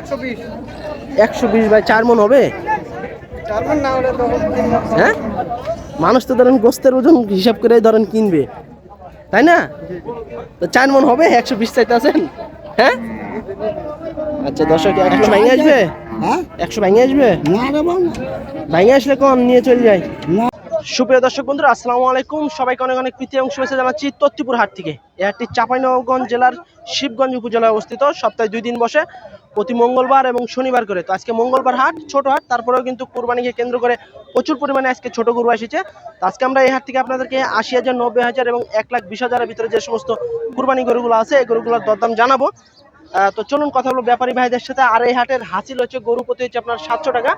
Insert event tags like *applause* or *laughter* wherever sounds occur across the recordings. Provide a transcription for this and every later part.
একশো বিশ। চার মন হবে? চার মন না হলে তো হ্যাঁ? মানুষ তো ধরেন গোস্তের ওজন হিসাব করে ধরেন কিনবে। তাই না? তো চার মন হবে একশো বিশ চাইতে আছেন হ্যাঁ? আচ্ছা দর্শক একশো ভেঙে আসবে? হ্যাঁ? একশো ভেঙে আসবে? না রে বাবা ভেঙে আসলে কম নিয়ে চলে না। সুপ্রিয় দর্শক বন্ধুরা, আসসালামু আলাইকুম। সবাইকে অনেক অনেক প্রীতি এবং শুভেচ্ছা জানাচ্ছি তত্তিপুর হাট থেকে। এই হাটটি চাঁপাইনবাবগঞ্জ জেলার শিবগঞ্জ উপজেলায় অবস্থিত। সপ্তাহে দুই দিন বসে প্রতি মঙ্গলবার এবং শনিবার করে। তো আজকে মঙ্গলবার হাট, ছোট হাট, তারপরেও কিন্তু কুরবানিকে কেন্দ্র করে প্রচুর পরিমাণে আজকে ছোট গরু এসেছে। তো আজকে আমরা এই হাট থেকে আপনাদেরকে আশি হাজার, নব্বই হাজার এবং এক লাখ বিশ হাজারের ভিতরে যে সমস্ত কুরবানি গরুগুলো আছে, এই গরুগুলোর দরদাম জানাব। তো চলুন কথা বলব ব্যাপারী ভাইদের সাথে। আর এই হাটের হাসিল হচ্ছে গরু প্রতি হচ্ছে আপনার সাতশো টাকা।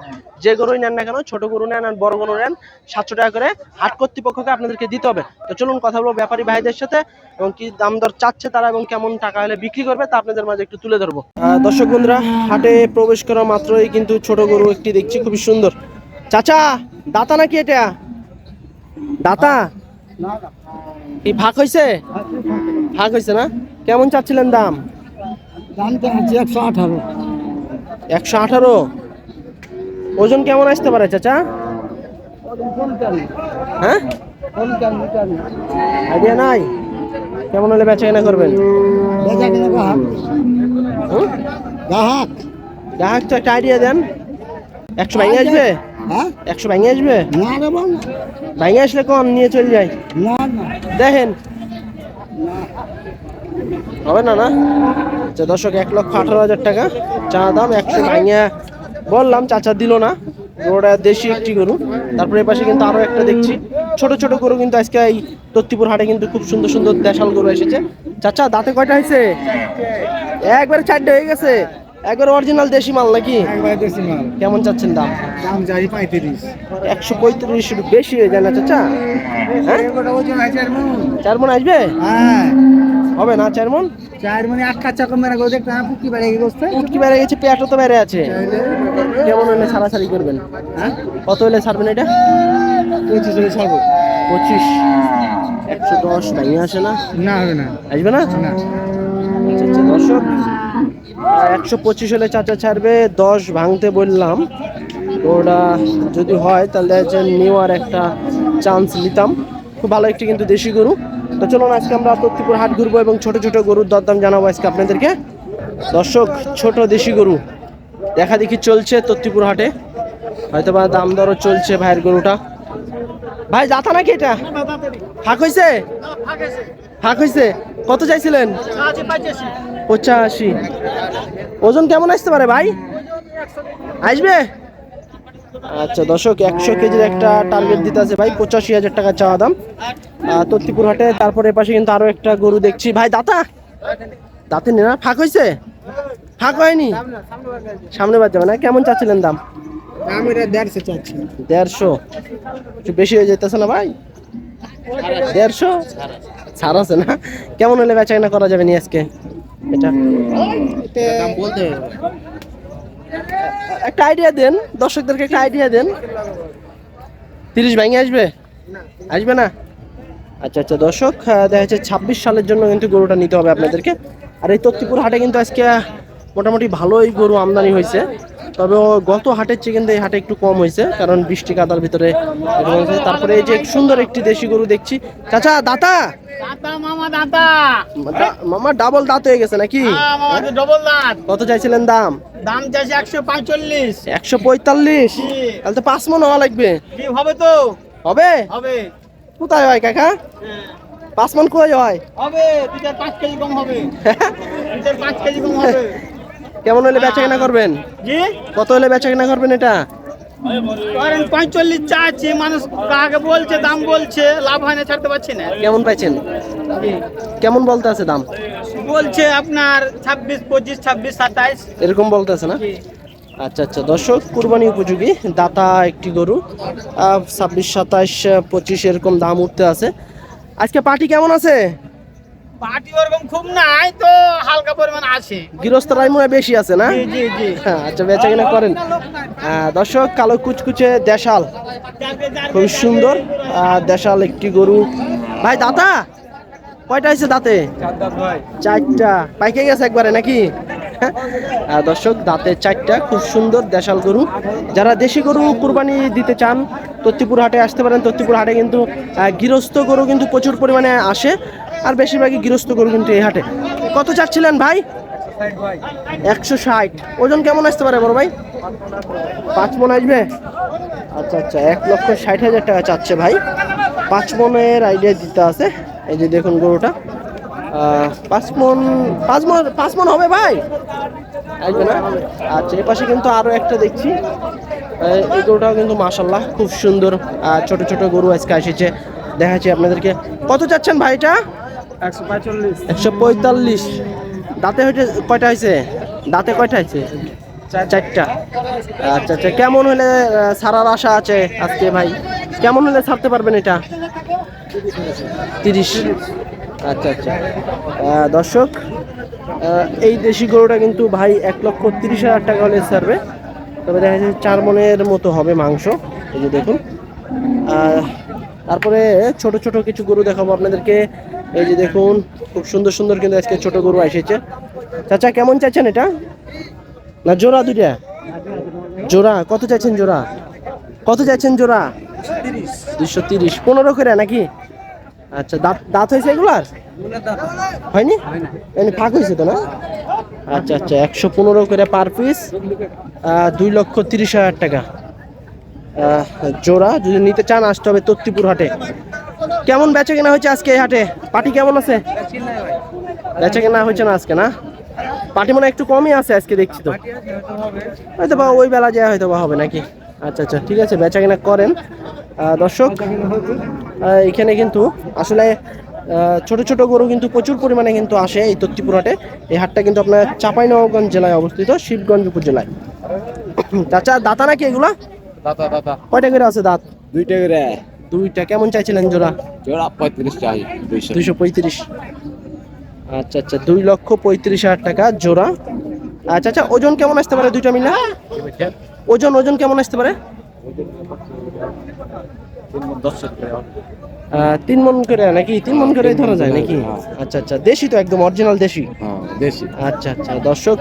যে গরুই নেন না কেন ছোট গরু নেন আর বড় গরু নেন সাতশো টাকা করে হাট কর্তৃপক্ষকে আপনাদেরকে দিতে হবে। তো চলুন কথা বলব ব্যাপারী ভাইদের সাথে এবং কি দাম দর চাচ্ছে তারা এবং কেমন টাকা হলে বিক্রি করবে তা আপনাদের মাঝে একটু তুলে ধরবো। দর্শক বন্ধুরা হাটে প্রবেশ করা মাত্রই কিন্তু ছোট গরু একটি দেখছি খুবই সুন্দর। চাচা দাতা নাকি এটা? দাতা? কি ভাগ হয়েছে ভাগ হয়েছে না? কেমন চাচ্ছিলেন দাম? দামটা আছে একশো আঠারো। একশো আঠারো? ওজন কেমন আসতে পারে চাচা? হ্যাঁ? আইডিয়া নাই? কেমন হলে বেচা কেনা করবেন গ্রাহক। গ্রাহক। তো একটা আইডিয়া দেন। একশো ভেঙে আসবে? হ্যাঁ? একশো ভেঙে আসবে? ভেঙে আসলে কম নিয়ে চলে না। দেখেন। হবে না না? আচ্ছা দর্শক এক লক্ষ আঠারো হাজার টাকা। চা দাম একশো ভাঙিয়া বললাম চাচা দিল না। ওটা দেশি একটি গরু। তারপরে এপাশে কিন্তু আরও একটা দেখছি। ছোট ছোট গরু কিন্তু আজকে এই তত্তিপুর হাটে কিন্তু খুব সুন্দর সুন্দর দেশাল গরু এসেছে। চাচা দাঁতে কয়টা হয়েছে? একবারে চারটে হয়ে গেছে। একবার অরিজিনাল দেশি মাল নাকি? দেশি মাল। কেমন চাচ্ছেন দাম? দাম যাই পঁয়ত্রিশ। একশো পঁয়ত্রিশ বেশি হয়ে যায় না চাচা? হ্যাঁ? চার মন আসবে? হ্যাঁ। হবে না চার মন? চার মানে আট কাচ্চা কম মেরা করে দেখতে পুকি বেড়ে গেছে উটকি বেড়ে গেছে পেটও তো বেড়ে আছে। কেমন হলে ছাড়াছাড়ি করবেন? হ্যাঁ? কত হলে ছাড়বেন এটা? পঁচিশ হলে ছাড়বো। পঁচিশ। একশো দশ ভেঙে আসে না? না হবে না। আসবে না? না। আচ্ছা আচ্ছা দর্শক একশো পঁচিশ হলে চাচা ছাড়বে দশ ভাঙতে বললাম। ওটা যদি হয় তাহলে নেওয়ার একটা চান্স নিতাম। খুব ভালো একটি কিন্তু দেশি গরু। তো চলুন, আজকে আমরা তত্তিপুর হাট ঘুরবো এবং ছোট ছোট গরুর দরদাম জানাব আজকে আপনাদেরকে। দর্শক, ছোট দেশি গরু, দেখা দেখি চলছে তত্তিপুর হাটে। হয়তো বা দাম দরও চলছে ভাইয়ের গরুটা। ভাই, যাতা নাকি এটা? ফাঁক হয়েছে ফাঁক হয়েছে কত চাইছিলেন? পঁচাশি। ওজন কেমন আসতে পারে ভাই? আসবে? আচ্ছা দর্শক একশো কেজির একটা টার্গেট দিতে আছে ভাই পঁচাশি হাজার টাকা চাওয়া দাম। তত্তিপুর হাটে তারপরে পাশে কিন্তু আরও একটা গরু দেখছি। ভাই দাতা? দাঁতে নেনা? ফাঁক হয়েছে? ফাঁক হয়নি? সামনে বাদ যাবে না। কেমন চাচ্ছিলেন দাম? দেড়শো চাচ্ছি। দেড়শো। একটু বেশি হয়ে যেতেছে না ভাই? দেড়শো? ছাড় আছে না? কেমন হলে বেচা কেনা করা যাবে নি আজকে? এটা? একটা আইডিয়া দেন, দর্শকদেরকে একটা আইডিয়া দেন। তিরিশ ভেঙে আসবে? আসবে না? আচ্ছা আচ্ছা দর্শক দেখা যাচ্ছে ছাব্বিশ সালের জন্য কিন্তু গরুটা নিতে হবে আপনাদেরকে। আর এই তত্তিপুর হাটে কিন্তু আজকে মোটামুটি ভালোই গরু আমদানি হয়েছে। তবে গত হাটের চেয়ে কিন্তু এই হাটে একটু কম হয়েছে কারণ বৃষ্টি কাদার ভিতরে তারপরে এই যে সুন্দর একটি দেশি গরু দেখছি। চাচা দাতা? মামা ডাবল দাঁত হয়ে গেছে নাকি? ডবল দাঁত। কত চাইছিলেন দাম? দাম চাইছে একশো পঁয়তাল্লিশ। একশো পঁয়তাল্লিশ? তাহলে তো পাঁচ মন হওয়া লাগবে। হবে তো। হবে? হবে। কোথায় হয় কাকা? হ্যাঁ। পাঁচ মন কোথায় হয়? হবে দু চার পাঁচ কেজি কম হবে। *laughs* দু চার পাঁচ কেজি কম হবে। কেমন হলে বেচা কেনা করবেন? জি? কত হলে বেচা কেনা করবেন এটা? ধরেন পঁয়তাল্লিশ চাচ্ছি মানুষ কাকে বলছে দাম বলছে লাভ হয় না ছাড়তে পারছি না। কেমন পাইছেন? কেমন বলতে আছে দাম? বলছে আপনার ছাব্বিশ পঁচিশ ছাব্বিশ সাতাইশ। এরকম বলতে আছে না? আচ্ছা আচ্ছা দর্শক কুরবানি উপযোগী দাতা একটি গরু। ছাব্বিশ সাতাশ পঁচিশ এরকম দাম উঠতে আছে। আজকে পার্টি কেমন আছে? পার্টি ওরকম খুব নাই তো হালকা পরিমাণ আছে। গৃহস্থরাই মনে বেশি আছে না? জি জি হ্যাঁ, আচ্ছা বেচা কেনা করেন দর্শক কালো কুচকুচে দেশাল। খুব সুন্দর। দেশাল একটি গরু। ভাই দাতা? কয়টা হয়েছে দাঁতে? চারটা। পাইকে গেছে একবারে নাকি? দর্শক দাঁতে চারটা। খুব সুন্দর দেশাল গরু। যারা দেশি গরু কুরবানি দিতে চান তত্তিপুর হাটে আসতে পারেন। তত্তিপুর হাটে কিন্তু গৃহস্থ গরু কিন্তু প্রচুর পরিমাণে আসে। আর বেশিরভাগই গৃহস্থ গরু কিন্তু এই হাটে। কত চাচ্ছিলেন ভাই? একশো ষাট। ওজন কেমন আসতে পারে বড় ভাই? পাঁচ মন আসবে? আচ্ছা আচ্ছা এক লক্ষ ষাট হাজার টাকা চাচ্ছে ভাই। পাঁচ মনের আইডিয়া দিতে আছে। এই যে দেখুন গরুটা। পাঁচ মন পাঁচ মন পাঁচ মন হবে ভাই? আসবে না? আচ্ছা এই পাশে কিন্তু আরও একটা দেখছি। এই গরুটাও কিন্তু মাসাল্লাহ খুব সুন্দর ছোট ছোট গরু আজকে এসেছে। দেখাচ্ছি আপনাদেরকে। কত চাচ্ছেন ভাইটা একশো পঁয়তাল্লিশ। দাঁতে হয়েছে কয়টা হয়েছে দাঁতে কয়টা হয়েছে চারটা। আচ্ছা আচ্ছা। কেমন হলে ছাড়ার আশা আছে আজকে ভাই? কেমন হলে ছাড়তে পারবেন এটা? তিরিশ। আচ্ছা আচ্ছা। দর্শক এই দেশি গরুটা কিন্তু ভাই এক লক্ষ তিরিশ হাজার টাকা হলে ছাড়বে। তবে দেখা যাচ্ছে চার মনের মতো হবে মাংস। এই যে দেখুন। তারপরে ছোট ছোট কিছু গরু দেখাবো আপনাদেরকে। এই যে দেখুন, খুব সুন্দর সুন্দর কিন্তু আজকে ছোট গরু এসেছে। চাচা, কেমন চাচ্ছেন এটা? না, জোড়া দুইটা? জোড়া, কত চাইছেন জোড়া? কত চাইছেন জোড়া? দুশো তিরিশ। পনেরো করে নাকি? আচ্ছা দাঁত দাঁত হয়েছে এগুলার? হয়নি? এমনি ফাঁক হয়েছে তো না? আচ্ছা আচ্ছা একশো পনেরো করে পার পিস দুই লক্ষ তিরিশ হাজার টাকা। জোড়া, যদি নিতে চান, আসতে হবে তত্তিপুর হাটে। কেমন বেচা কেনা হয়েছে আজকে এই হাটে? পাটি কেমন আছে? বেচা কেনা হয়েছে না আজকে না? পাটি মনে একটু কমই আছে আজকে দেখছি তো। হয়তো বা ওই বেলা যায় হয়তো বা হবে নাকি? আচ্ছা আচ্ছা ঠিক আছে বেচা কেনা করেন। দর্শক এখানে কিন্তু আসলে ছোট ছোট গরু কিন্তু প্রচুর পরিমাণে কিন্তু আসে এই তত্তিপুর হাটে। এই হাটটা কিন্তু আপনার চাঁপাইনবাবগঞ্জ জেলায় অবস্থিত শিবগঞ্জ উপজেলায়। চাচা দাতা নাকি এগুলা? কয়টা করে আছে দাঁত? দুইটা করে। দুইটা কেমন চাইছিলেন জোড়া? জোড়া পঁয়ত্রিশ চাই দুইশো। পঁয়ত্রিশ। আচ্ছা আচ্ছা দুই লক্ষ পঁয়ত্রিশ হাজার টাকা জোড়া। আচ্ছা আচ্ছা ওজন কেমন আসতে পারে দুইটা মিলে? ওজন ওজন কেমন আসতে পারে? তিন মন করে নাকি? তিন মন করে ধরা যায় নাকি? আচ্ছা আচ্ছা দেশি তো একদম অরিজিনাল দেশি? হ্যাঁ দেশি। আচ্ছা আচ্ছা দর্শক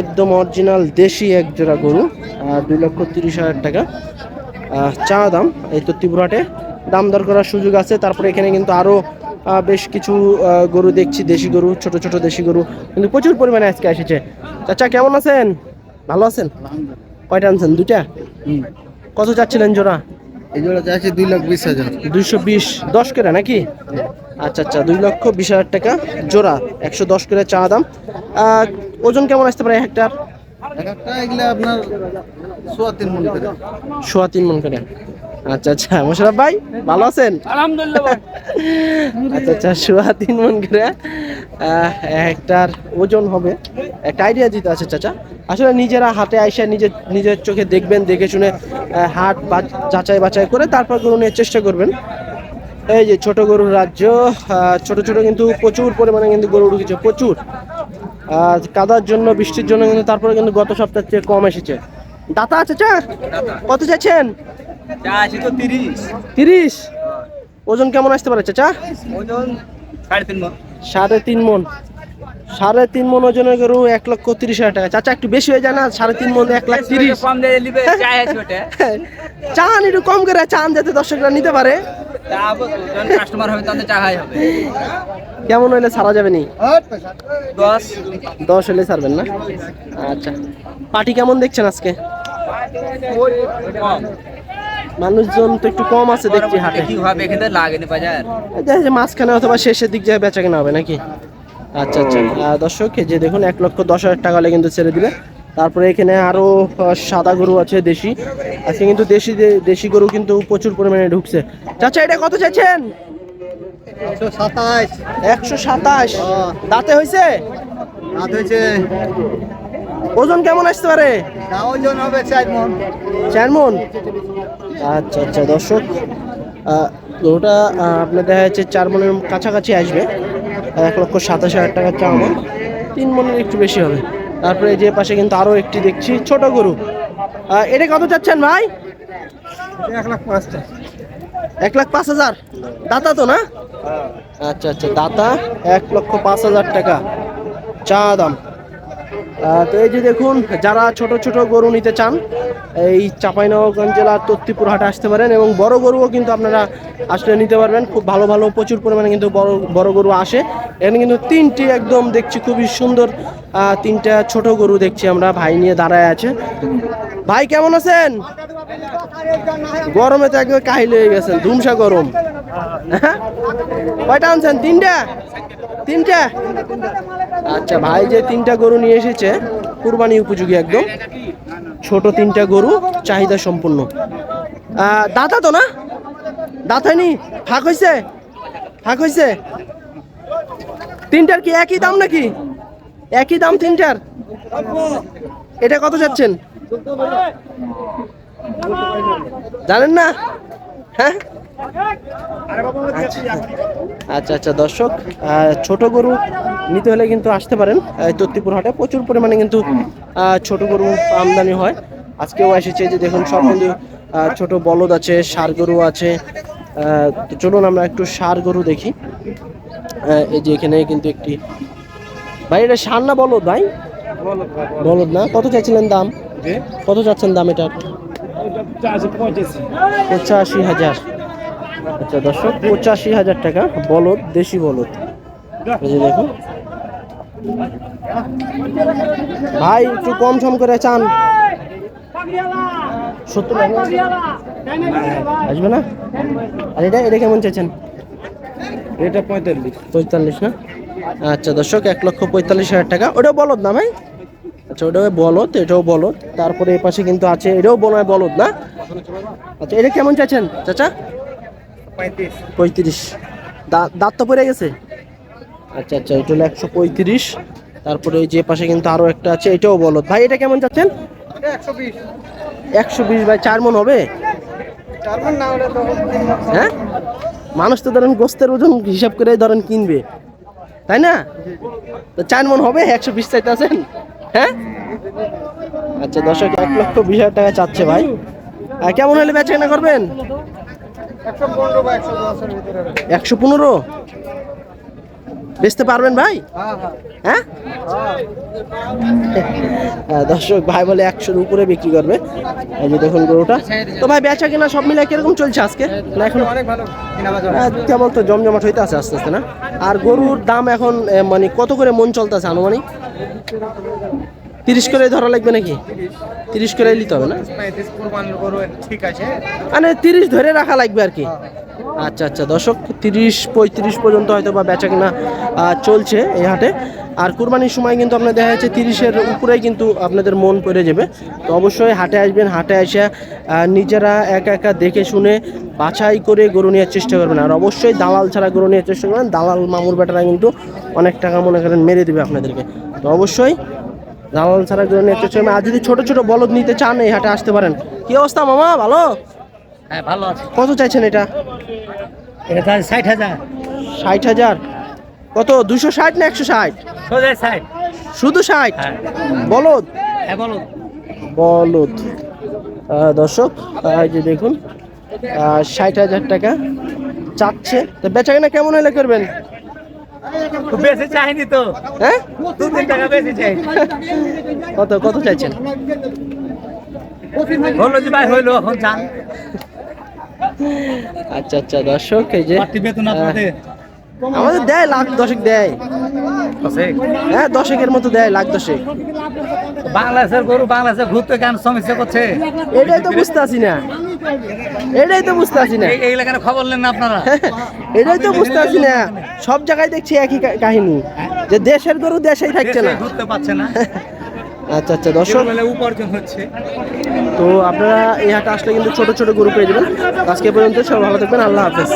একদম অরিজিনাল দেশি এক জোড়া গরু দুই লক্ষ তিরিশ হাজার টাকা। চা দাম এই তো ত্রিপুরাটে দাম দর করার সুযোগ আছে। তারপরে এখানে কিন্তু আরও বেশ কিছু গরু দেখছি। দেশি গরু ছোট ছোট দেশি গরু। কিন্তু প্রচুর পরিমাণে আজকে এসেছে। চাচা কেমন আছেন? ভালো আছেন? কয়টা আনছেন? দুইটা? কত চাচ্ছিলেন জোড়া? এই জোড়া চাইছে দুই লাখ বিশ হাজার। দুইশো বিশ। দশ করে নাকি? আচ্ছা আচ্ছা। দুই লক্ষ বিশ হাজার টাকা জোড়া। একশো দশ করে চা দাম। ওজন কেমন আসতে পারে হেক্টর একটা এগুলা আপনার সোয়া তিন মন করে। সোয়া তিন মন করে। আচ্ছা আচ্ছা মোশারফ ভাই ভালো আছেন? আলহামদুলিল্লাহ আচ্ছা আচ্ছা সোয়া তিন মন করে আহ, ওজন হবে। একটা আইডিয়া দিতে আছে চাচা। আসলে নিজেরা হাতে আইসা নিজের নিজের চোখে দেখবেন দেখে শুনে হাট বা- যাচাই বাছাই করে তারপর গরু নিয়ে চেষ্টা করবেন। এই যে ছোট গরুর রাজ্য ছোট ছোট কিন্তু প্রচুর পরিমাণে কিন্তু গরু ঢুকেছে প্রচুর। কাদার জন্য বৃষ্টির জন্য কিন্তু তারপরে কিন্তু গত সপ্তাহের চেয়ে কম এসেছে। দাতা আছে চা কত চাচ্ছেন তিরিশ। তিরিশ? ওজন কেমন আসতে পারে চাচা? ওজন সাড়ে তিন মন। সাড়ে তিন মন। সাড়ে তিন মন ওজনের গরু এক লক্ষ তিরিশ হাজার টাকা। চাচা একটু বেশি হয়ে যায় না? সাড়ে তিন মন এক লাখ তিরিশ। *laughs* চান একটু কম করে চান যাতে দর্শকরা নিতে পারে। কেমন হইলে ছাড়া যাবে নি? দশ। দশ হলে ছাড়বেন না? আচ্ছা। পার্টি কেমন দেখছেন আজকে? মানুষজন তো একটু কম আছে দেখছি হাটে। কি হবে এখানে লাগেনি বাজার। মাঝখানে অথবা শেষের দিক যায় বেচা কেনা হবে নাকি? আচ্ছা আচ্ছা। দর্শক যে দেখুন এক লক্ষ দশ হাজার টাকা হলে কিন্তু ছেড়ে দিবে। তারপরে এখানে আরও আহ, সাদা গরু আছে দেশি। আজকে কিন্তু দেশি দেশি গরু কিন্তু প্রচুর পরিমাণে ঢুকছে। চাচা এটা কত চাইছেন? একশো সাতাশ। দাঁতে হয়েছে? হাত হয়েছে। ওজন কেমন আসতে পারে? ওজন হবে চার মন। চার মন? আচ্ছা আচ্ছা দর্শক। গরুটা আপনার দেখা যাচ্ছে চার মনের কাছাকাছি আসবে। এক লক্ষ সাতাশ হাজার টাকার চা মন তিন মনের একটু বেশি হবে। তারপরে এই যে পাশে কিন্তু আরও একটি দেখছি ছোট গরু। এটা কত চাচ্ছেন ভাই? এক লাখ পাঁচটা এক লাখ পাঁচ হাজার? দাতা তো না? আচ্ছা আচ্ছা দাতা এক লক্ষ পাঁচ হাজার টাকা। চা দাম। তো এই যে দেখুন যারা ছোট ছোট গরু নিতে চান এই চাঁপাইনবাবগঞ্জ জেলার তত্তিপুর হাটে আসতে পারেন এবং বড় গরুও কিন্তু আপনারা আসলে নিতে পারবেন। খুব ভালো ভালো প্রচুর পরিমাণে কিন্তু বড় বড় গরু আসে। এখানে কিন্তু তিনটি একদম দেখছি খুবই সুন্দর তিনটা ছোট গরু দেখছি আমরা ভাই নিয়ে দাঁড়ায় আছে। ভাই, কেমন আছেন? গরমে তো একদম কাহিল হয়ে গেছেন, ধুমসা গরম। হ্যাঁ? কয়টা আনছেন? তিনটা? তিনটা? আচ্ছা ভাই যে তিনটা গরু নিয়ে এসেছে, কুরবানি উপযোগী একদম। ছোট তিনটা গরু চাহিদা সম্পূর্ণ। দাতা তো না? দাঁত হয়নি ফাঁক হয়েছে ফাঁক হয়েছে তিনটার কি একই দাম নাকি? একই দাম তিনটার? এটা কত যাচ্ছেন? জানেন না? হ্যাঁ? আচ্ছা আচ্ছা। দর্শক আহ, ছোট গরু নিতে হলে কিন্তু আসতে পারেন তত্তিপুর হাটে প্রচুর পরিমাণে কিন্তু ছোট গরু আমদানি হয়। আজকেও এসেছে যে দেখুন সব কিন্তু ছোট বলদ আছে সার গরু আছে। তো চলুন আমরা একটু সার গরু দেখি। এই যে এখানে কিন্তু একটি ভাই এটা সার না বলদ ভাই? বলদ না। কত চাইছিলেন দাম? কত চাচ্ছেন দাম এটার? পঁচাশি হাজার। আচ্ছা দর্শক পঁচাশি হাজার টাকা বলদ দেশি বলদ। দেখুন। ভাই একটু কম সম করে চান। সত্তর আসবে না? আর এটা এটা কেমন চাইছেন? এটা পঁয়তাল্লিশ। পঁয়তাল্লিশ না? আচ্ছা দর্শক এক লক্ষ পঁয়তাল্লিশ হাজার টাকা। ওটাও বলদ না ভাই? আচ্ছা ওটাও বলদ এটাও বলদ। তারপরে এ পাশে কিন্তু আছে এটাও হয় বলদ না? আচ্ছা এটা কেমন চাচ্ছেন চাচা? পঁয়ত্রিশ। পঁয়ত্রিশ। দাঁত তো পড়ে গেছে? আচ্ছা আচ্ছা এটা হলো একশো পঁয়ত্রিশ। তারপরে এই যে পাশে কিন্তু আরও একটা আছে এটাও বলদ। ভাই এটা কেমন চাচ্ছেন একশো বিশ। বাই চার মন হবে? হ্যাঁ? মানুষ তো ধরেন গোস্তের ওজন হিসাব করে ধরেন কিনবে। তাই না? তো চার মন হবে একশো বিশ চাইতে আছেন হ্যাঁ? আচ্ছা দর্শক এক লক্ষ বিশ হাজার টাকা চাচ্ছে ভাই। আর কেমন হলে বেচা কেনা করবেন? একশো পনেরো বা একশো দশের ভিতরে হবে। একশো পনেরো বেচতে পারবেন ভাই? হ্যাঁ? দর্শক ভাই বলে একশোর উপরে বিক্রি করবে। আমি দেখুন গরুটা। তো ভাই বেচা কিনা সব মিলে কীরকম চলছে আজকে? না এখন? কেমন তো জমজমাট হইতে আছে আস্তে আস্তে না? আর গরুর দাম এখন মানে কত করে মন চলতেছে আনুমানিক? তিরিশ করে ধরা লাগবে নাকি? তিরিশ করে নিতে হবে না? ঠিক আছে মানে তিরিশ ধরে রাখা লাগবে আর কি। আচ্ছা আচ্ছা দর্শক, তিরিশ, পঁয়ত্রিশ পর্যন্ত হয়তো বা বেচা কিনা চলছে এই হাটে। আর কুরবানির সময় কিন্তু আপনার দেখা যাচ্ছে তিরিশের উপরেই কিন্তু আপনাদের মন পড়ে যাবে। তো অবশ্যই হাটে আসবেন, হাটে এসে নিজেরা একা একা দেখে শুনে বাছাই করে গরু নেওয়ার চেষ্টা করবেন। আর অবশ্যই দালাল ছাড়া গরু নেওয়ার চেষ্টা করবেন। দালাল মামুর বেটারা কিন্তু অনেক টাকা মনে করেন মেরে দেবে আপনাদেরকে। তো অবশ্যই দালাল ছাড়া গরু নেওয়ার চেষ্টা আর যদি ছোটো ছোটো বলদ নিতে চান এই হাটে আসতে পারেন। কি অবস্থা মামা? ভালো? হ্যাঁ ভালো আছে। কত চাইছেন এটা? এটা ষাট হাজার। ষাট হাজার? কত দুশো ষাট না একশো ষাট? ষাট। শুধু ষাট? হ্যাঁ। বলদ? হ্যাঁ বলদ। আহ, দর্শক এই যে দেখুন ষাট হাজার টাকা চাচ্ছে। তো বেচা কেনা কেমন হলে করবেন? বেশি চাইনি তো। হ্যাঁ দু তিন টাকা বেশি চাই। কত কত চাইছেন? হলো যে ভাই হইল এখন চান। আচ্ছা আচ্ছা দর্শক এই যে আমাদের দেয় লাখ দশেক দেয়। হ্যাঁ দশেকের মতো দেয় লাখ দশেক। বাংলাদেশের গরু বাংলাদেশে ঘুরতে কেন সমস্যা করছে? এটাই তো বুঝতে আছি না। এটাই তো বুঝতে আছি না। এই- এলাকার খবর নেন না আপনারা। *laughs* এটাই তো বুঝতে পারছি না। সব জায়গায় দেখছি একই কাহিনী যে দেশের গরু দেশেই থাকছে না। ঘুরতে পারছে না। *laughs* আচ্ছা আচ্ছা দর্শক। উপার্জন হচ্ছে। তো আপনারা এই হাটে আসলে কিন্তু ছোট ছোট গরু পেয়ে যাবেন। আজকে পর্যন্ত সব ভালো থাকবেন। আল্লাহ হাফেজ।